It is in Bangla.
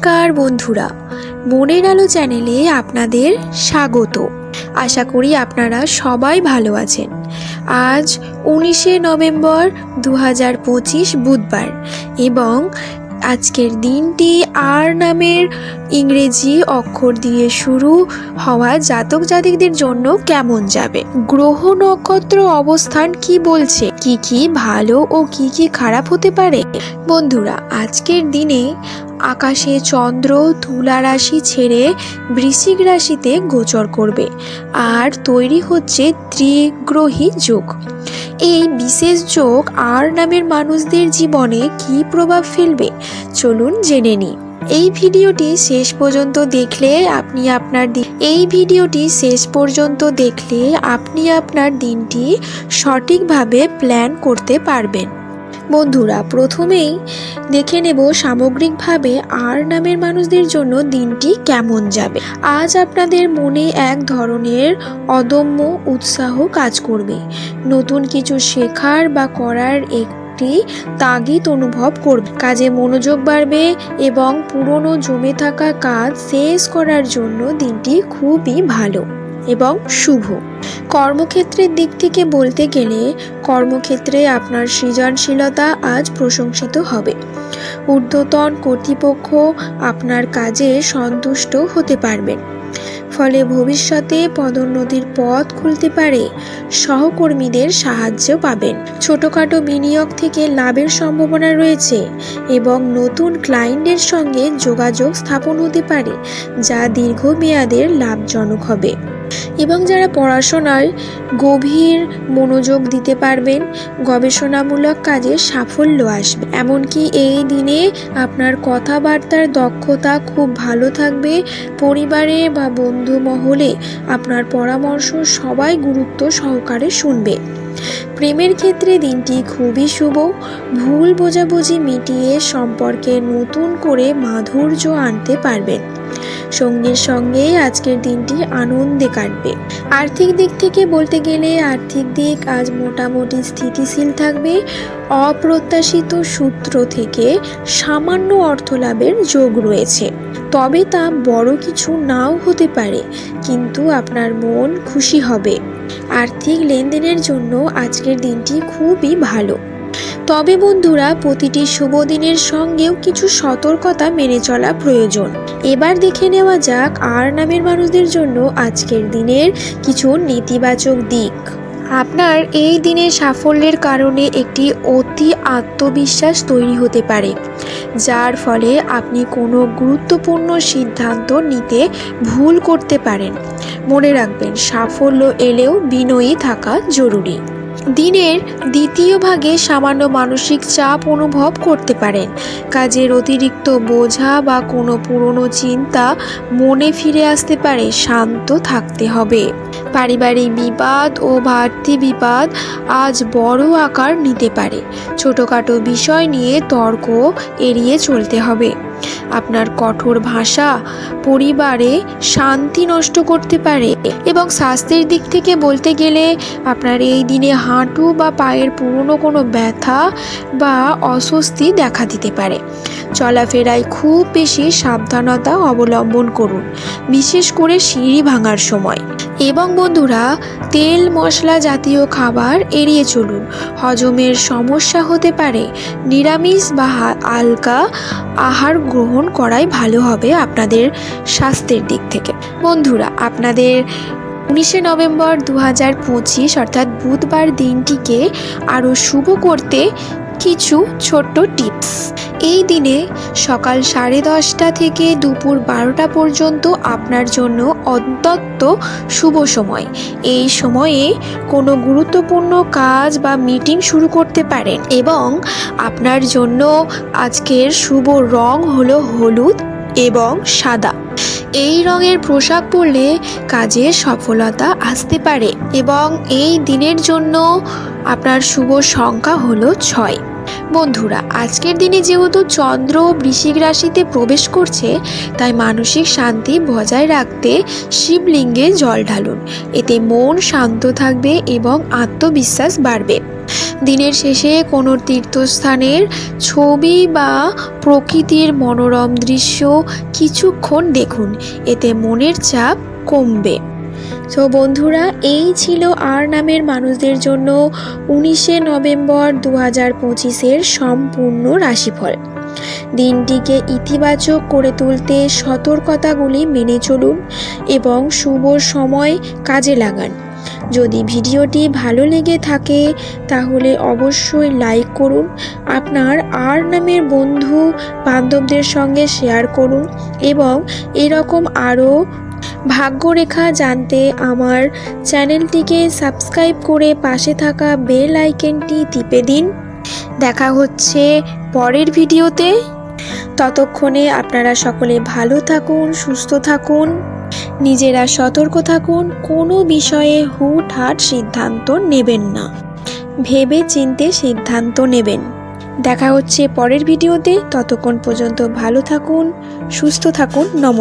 নমস্কার বন্ধুরা, মনের আলো চ্যানেলে আপনাদের স্বাগত। আশা করি আপনারা সবাই ভালো আছেন। আজ উনিশে নভেম্বর দু হাজার পঁচিশ বুধবার এবং আজকের দিনটি আর নামের ইংরেজি অক্ষর দিয়ে শুরু হওয়া জাতক জাতিকদের জন্য কেমন যাবে? গ্রহ নক্ষত্র অবস্থান কি বলছে? কি কি ভালো ও কি কি খারাপ হতে পারে? বন্ধুরা, আজকের দিনে আকাশে চন্দ্র, তুলা রাশি ছেড়ে বৃশ্চিক রাশিতে গোচর করবে। আর তৈরি হচ্ছে ত্রিগ্রহী যোগ। এই বিশেষ যোগ আর নামের মানুষদের জীবনে কি প্রভাব ফেলবে? চলুন জেনে নিই। এই ভিডিওটি শেষ পর্যন্ত দেখলে আপনি আপনার এই ভিডিওটি শেষ পর্যন্ত দেখলে আপনি আপনার দিনটি সঠিকভাবে প্ল্যান করতে পারবেন। বন্ধুরা, প্রথমেই দেখে নেব সামগ্রিকভাবে আর নামের মানুষদের জন্য দিনটি কেমন যাবে। আজ আপনাদের মনে এক ধরনের অদম্য উৎসাহ কাজ করবে। নতুন কিছু শেখার বা করার একটি তাগিদ অনুভব করবে। কাজে মনোযোগ বাড়বে এবং পুরনো জমে থাকা কাজ শেষ করার জন্য দিনটি খুবই ভালো এবং শুভ। কর্মক্ষেত্রের দিক থেকে বলতে গেলে, কর্মক্ষেত্রে আপনার সৃজনশীলতা আজ প্রশংসিত হবে। ঊর্ধ্বতন কর্তৃপক্ষ আপনার কাজে সন্তুষ্ট হতে পারবেন ফলে ভবিষ্যতে পদোন্নতির পথ খুলতে পারে, সহকর্মীদের সাহায্য পাবেন। ছোটখাটো বিনিয়োগ থেকে লাভের সম্ভাবনা রয়েছে এবং নতুন ক্লায়েন্টের সঙ্গে যোগাযোগ স্থাপন হতে পারে, যা দীর্ঘমেয়াদের লাভজনক হবে। এবং যারা পড়াশোনায় গভীর মনোযোগ দিতে পারবেন, গবেষণামূলক কাজে সাফল্য আসবে। এমনকি এই দিনে আপনার কথাবার্তার দক্ষতা খুব ভালো থাকবে। পরিবারে বা বন্ধু মহলে আপনার পরামর্শ সবাই গুরুত্ব সহকারে শুনবে। প্রেমের ক্ষেত্রে দিনটি খুবই শুভ। ভুল বোঝাবুঝি মিটিয়ে সম্পর্কে নতুন করে মাধুর্য আনতে পারবেন। সঙ্গীর সঙ্গে আজকের দিনটি আনন্দে কাটবে। আর্থিক দিক থেকে বলতে গেলে আর্থিক দিক আজ মোটামুটি স্থিতিশীল থাকবে। অপ্রত্যাশিত সূত্র থেকে সামান্য অর্থ লাভের যোগ রয়েছে। তবে তা বড় কিছু নাও হতে পারে, কিন্তু আপনার মন খুশি হবে। আর্থিক লেনদেনের জন্য আজকের দিনটি খুবই ভালো। তবে বন্ধুরা, প্রতিটি শুভ দিনের সঙ্গেও কিছু সতর্কতা মেনে চলা প্রয়োজন। এবার দেখে নেওয়া যাক আর নামের মানুষদের জন্য আজকের দিনের কিছু নেতিবাচক দিক। আপনার এই দিনের সাফল্যের কারণে একটি অতি আত্মবিশ্বাস তৈরি হতে পারে, যার ফলে আপনি কোনো গুরুত্বপূর্ণ সিদ্ধান্ত নিতে ভুল করতে পারেন। মনে রাখবেন, সাফল্য এলেও বিনয়ী থাকা জরুরি। দিনের দ্বিতীয় ভাগে সামান্য মানসিক চাপ অনুভব করতে পারেন। কাজের অতিরিক্ত বোঝা বা কোনো পুরনো চিন্তা মনে ফিরে আসতে পারে, শান্ত থাকতে হবে। পারিবারিক বিবাদ ও বাড়তি বিবাদ আজ বড় আকার নিতে পারে। ছোটোখাটো বিষয় নিয়ে তর্ক এড়িয়ে চলতে হবে। আপনার কঠোর ভাষা পরিবারে শান্তি নষ্ট করতে পারে এবং স্বাস্থ্যের দিক থেকে বলতে গেলে আপনার এই দিনে হাঁটু বা পায়ের পুরনো কোনো ব্যথা বা অস্বস্তি দেখা দিতে পারে। চলাফেরায় খুব বেশি সাবধানতা অবলম্বন করুন, বিশেষ করে সিঁড়ি ভাঙার সময়। এবং বন্ধুরা, তেল মশলা জাতীয় খাবার এড়িয়ে চলুন। হজমের সমস্যা হতে পারে, নিরামিষ বা হালকা আহার গ্রহণ করাই ভালো হবে আপনাদের স্বাস্থ্যের দিক থেকে। বন্ধুরা, আপনাদের উনিশে নভেম্বর দু হাজার পঁচিশ, অর্থাৎ বুধবার দিনটিকে আরও শুভ করতে কিছু ছোট্ট টিপস। এই দিনে সকাল সাড়ে দশটা থেকে দুপুর বারোটা পর্যন্ত আপনার জন্য অন্তত শুভ সময়। এই সময়ে কোনো গুরুত্বপূর্ণ কাজ বা মিটিং শুরু করতে পারেন এবং আপনার জন্য আজকের শুভ রং হলো হলুদ এবং সাদা। এই রঙের পোশাক পরলে কাজে সফলতা আসতে পারে এবং এই দিনের জন্য আপনার শুভ সংখ্যা হলো ছয়। বন্ধুরা, আজকের দিনে যেহেতু চন্দ্র বৃশ্চিক রাশিতে প্রবেশ করছে, তাই মানসিক শান্তি বজায় রাখতে শিবলিঙ্গে জল ঢালুন। এতে মন শান্ত থাকবে এবং আত্মবিশ্বাস বাড়বে। দিনের শেষে কোনো তীর্থস্থানের ছবি বা প্রকৃতির মনোরম দৃশ্য কিছুক্ষণ দেখুন। এতে মনের চাপ কমবে। তো বন্ধুরা, এই ছিল আর নামের মানুষদের জন্য উনিশে নভেম্বর দু হাজার পঁচিশের সম্পূর্ণ রাশিফল। দিনটিকে ইতিবাচক করে তুলতে সতর্কতাগুলি মেনে চলুন এবং শুভ সময় কাজে লাগান। যদি ভিডিওটি ভালো লেগে থাকে, তাহলে অবশ্যই লাইক করুন, আপনার আর নামের বন্ধু বান্ধবদের সঙ্গে শেয়ার করুন এবং এরকম আরও ভাগ্যরেখা জানতে আমার চ্যানেলটিকে সাবস্ক্রাইব করে পাশে থাকা বেল আইকনটি টিপে দিন। দেখা হচ্ছে পরের ভিডিওতে। ততক্ষণে আপনারা সকলে ভালো থাকুন, সুস্থ থাকুন, নিজেরা সতর্ক থাকুন, কোনো বিষয়ে হুটহাট সিদ্ধান্ত নেবেন না। ভেবে চিনতে সিদ্ধান্ত নেবেন। দেখা হচ্ছে পরের ভিডিওতে। ততক্ষণ পর্যন্ত ভালো থাকুন, সুস্থ থাকুন নমস্কার